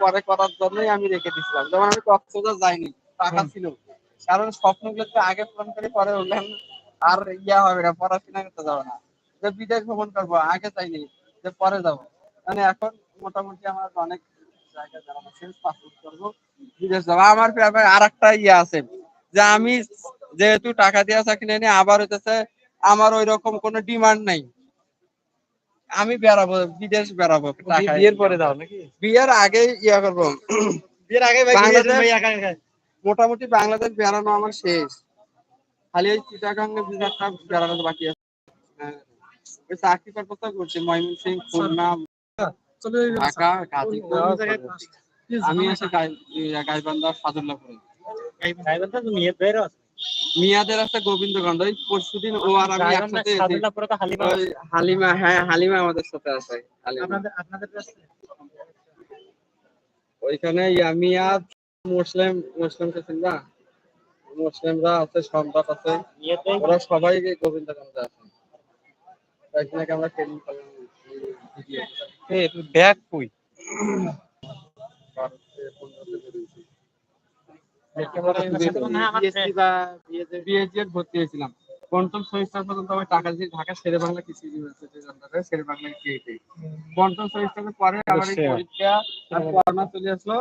পরে করার জন্যই আমি রেখে দিছিলাম যেমন আমি কক্সবাজার যাইনি টাকা ছিল। কারণ স্বপ্নগুলো তো আগে ফোন করে পরে উঠলেন আর ইয়া হবে না পড়াশোনা করতে যাব না। যে বিদেশ ভ্রমণ করব আগে চাইনি যে পরে যাব। মানে এখন মোটামুটি আমার অনেক পাসপোর্ট করব বিদেশ যাব। আমার ব্যাপারে আর একটা ইয়ে আছে যে আমি যেহেতু টাকা দিয়ে চাকরি নিয়ে আবার হইতেছে আমার ওই রকম কোনো ডিমান্ড নাই। আমি বেড়াবো বিদেশ বেড়াবো বিয়ের পরে দাও নাকি? বিয়ের আগে ইয়া করব। বিয়ের আগে মোটামুটি বাংলাদেশ বেড়ানো আমার শেষ। খালি ওই চিটাগাং বিভাগটা বেড়ানো বাকি আছে। হ্যাঁ। ওই চাকরি পারপোসটা করছি ময়মনসিং খুলনা ঢাকা গাজীপুর আমি ইয়া গাইবান্ধা সাদুল্লাপুরে গাইবান্ধা তো নিয়ে বের আছে মিয়াদের আছে গোবিন্দগঞ্জ ওই পরশুদিন ও আর আমি একসাথে হালিমা হ্যাঁ হালিমা আমাদের সাথে আছে ওইখানে ইয়া মিয়াদ মুসলিম মুসলিমকে চিনবা মুসলিমরা আছে সম্রাট আছে। ওরা সবাই গোবিন্দগঞ্জে আছে। ওইখানে আমরা ট্রেনিং করলাম তুই ব্যাগ কই? ভর্তি হয়েছিলাম। পঞ্চম সেমিস্টার পর্যন্ত আমি টাকা দিয়ে ঢাকা শেরে বাংলা কৃষি ইউনিভার্সিটির আন্ডারে শেরে বাংলা পঞ্চম সেমিস্টারের পরে আমার। পরীক্ষা আর করোনা চলে আসলো